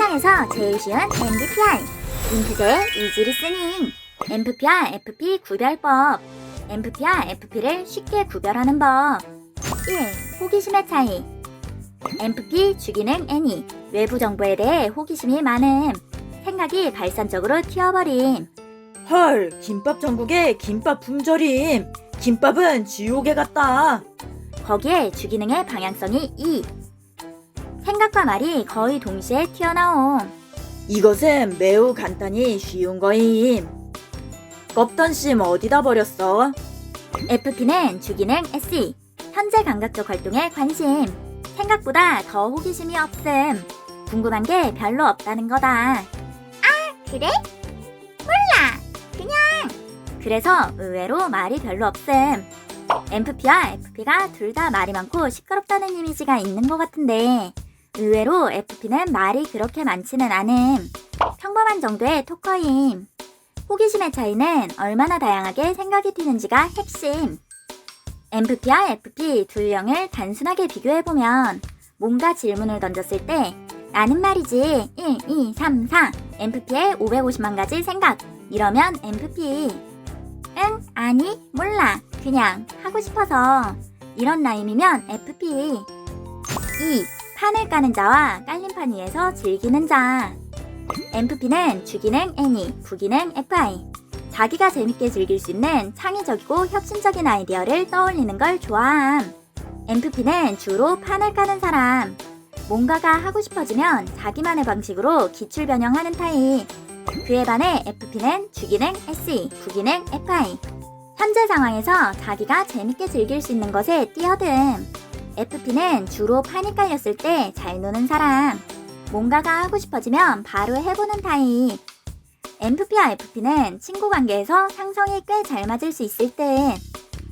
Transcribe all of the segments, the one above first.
세상에서 제일 쉬운 MBTI 인프제의 이지 리스닝 MFP와 FP 구별법. MFP와 FP를 쉽게 구별하는 법. 1. 호기심의 차이. MFP 주기능 N이 외부 정보에 대해 호기심이 많음. 생각이 발산적으로 튀어버림. 헐, 김밥 전국에 김밥 품절임. 김밥은 지옥에 갔다. 거기에 주기능의 방향성이 E 생각과 말이 거의 동시에 튀어나옴 이것은 매우 간단히 쉬운 거임. 껍던 심 어디다 버렸어? FP는 주기능 SE, 현재 감각적 활동에 관심, 생각보다 더 호기심이 없음, 궁금한 게 별로 없다는 거다. 아, 그래? 몰라, 그냥. 그래서 의외로 말이 별로 없음. MFP와 FP가 둘 다 말이 많고 시끄럽다는 이미지가 있는 것 같은데, 의외로 FP는 말이 그렇게 많지는 않음. 평범한 정도의 토커임. 호기심의 차이는 얼마나 다양하게 생각이 튀는지가 핵심. MFP와 FP 두 유형을 단순하게 비교해보면 뭔가 질문을 던졌을 때 나는 말이지 1, 2, 3, 4 MFP의 550만 가지 생각 이러면 MFP 응? 아니? 몰라 그냥 하고 싶어서 이런 라임이면 FP 2. 판을 까는 자와 깔림판 위에서 즐기는 자 MFP는 주기능 N이, 부기능 FI. 자기가 재밌게 즐길 수 있는 창의적이고 혁신적인 아이디어를 떠올리는 걸 좋아함. MFP는 주로 판을 까는 사람. 뭔가가 하고 싶어지면 자기만의 방식으로 기출 변형하는 타입. 그에 반해 FP는 주기능 SE, 부기능 FI. 현재 상황에서 자기가 재밌게 즐길 수 있는 것에 뛰어듦. FP는 주로 판이 깔렸을 때 잘 노는 사람. 뭔가가 하고 싶어지면 바로 해보는 타입. MFP와 FP는 친구 관계에서 상성이 꽤 잘 맞을 수 있을 듯.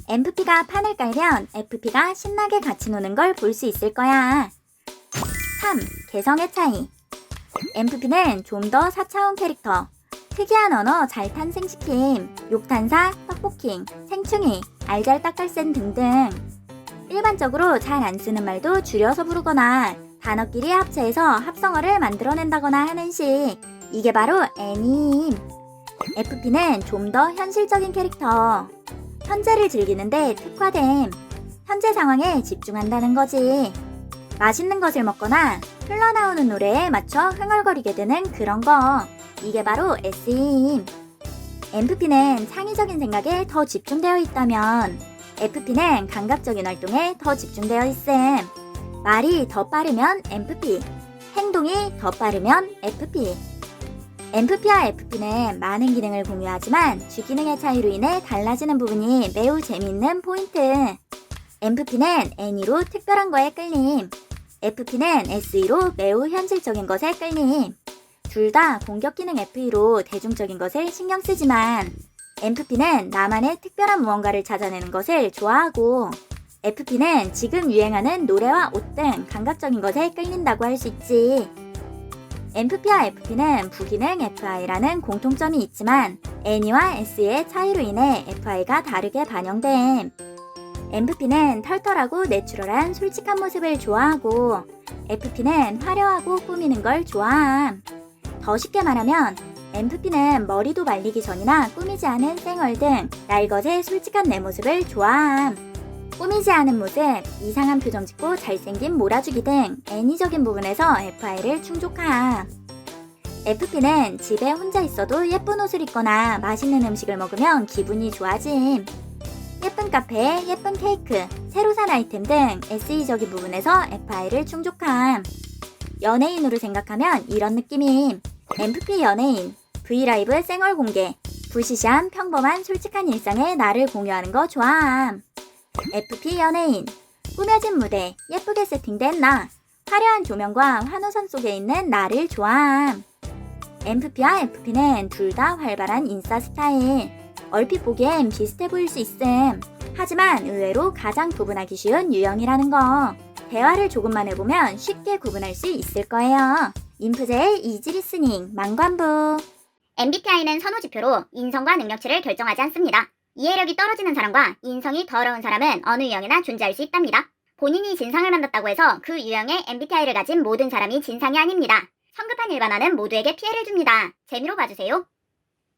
MFP가 판을 깔면 FP가 신나게 같이 노는 걸 볼 수 있을 거야. 3. 개성의 차이. MFP는 좀 더 4차원 캐릭터. 특이한 언어 잘 탄생시킴, 욕탄사, 떡볶이, 생충이, 알잘딱갈센 등등. 일반적으로 잘 안 쓰는 말도 줄여서 부르거나 단어끼리 합체해서 합성어를 만들어낸다거나 하는 식. 이게 바로 애님. FP는 좀 더 현실적인 캐릭터. 현재를 즐기는데 특화됨. 현재 상황에 집중한다는 거지. 맛있는 것을 먹거나 흘러나오는 노래에 맞춰 흥얼거리게 되는 그런 거. 이게 바로 SE임. MFP는 창의적인 생각에 더 집중되어 있다면 FP는 감각적인 활동에 더 집중되어 있음. 말이 더 빠르면 MFP, 행동이 더 빠르면 FP. MFP와 FP는 많은 기능을 공유하지만 주기능의 차이로 인해 달라지는 부분이 매우 재미있는 포인트. MFP는 N으로 특별한 거에 끌림, FP는 SE로 매우 현실적인 것에 끌림. 둘 다 공격 기능 FE로 대중적인 것을 신경 쓰지만 MFP는 나만의 특별한 무언가를 찾아내는 것을 좋아하고 FP는 지금 유행하는 노래와 옷 등 감각적인 것에 끌린다고 할 수 있지. MFP와 FP는 부기능 FI라는 공통점이 있지만 N이와 S의 차이로 인해 FI가 다르게 반영됨. MFP는 털털하고 내추럴한 솔직한 모습을 좋아하고 FP는 화려하고 꾸미는 걸 좋아함. 더 쉽게 말하면 MFP는 머리도 말리기 전이나 꾸미지 않은 생얼 등 날것의 솔직한 내 모습을 좋아함. 꾸미지 않은 모습, 이상한 표정 짓고 잘생긴 몰아주기 등 애니적인 부분에서 FI를 충족함. FP는 집에 혼자 있어도 예쁜 옷을 입거나 맛있는 음식을 먹으면 기분이 좋아짐. 예쁜 카페에 예쁜 케이크, 새로 산 아이템 등 SE적인 부분에서 FI를 충족함. 연예인으로 생각하면 이런 느낌임. MFP 연예인, 브이라이브 생얼 공개, 부시시한 평범한 솔직한 일상에 나를 공유하는 거 좋아함. FP 연예인, 꾸며진 무대, 예쁘게 세팅된 나, 화려한 조명과 환호선 속에 있는 나를 좋아함. MFP와 FP는 둘 다 활발한 인싸 스타일. 얼핏 보기엔 비슷해 보일 수 있음. 하지만 의외로 가장 구분하기 쉬운 유형이라는 거. 대화를 조금만 해보면 쉽게 구분할 수 있을 거예요. 인프제의 이지 리스닝 망관부. MBTI는 선호지표로 인성과 능력치를 결정하지 않습니다. 이해력이 떨어지는 사람과 인성이 더러운 사람은 어느 유형이나 존재할 수 있답니다. 본인이 진상을 만났다고 해서 그 유형의 MBTI를 가진 모든 사람이 진상이 아닙니다. 성급한 일반화는 모두에게 피해를 줍니다. 재미로 봐주세요.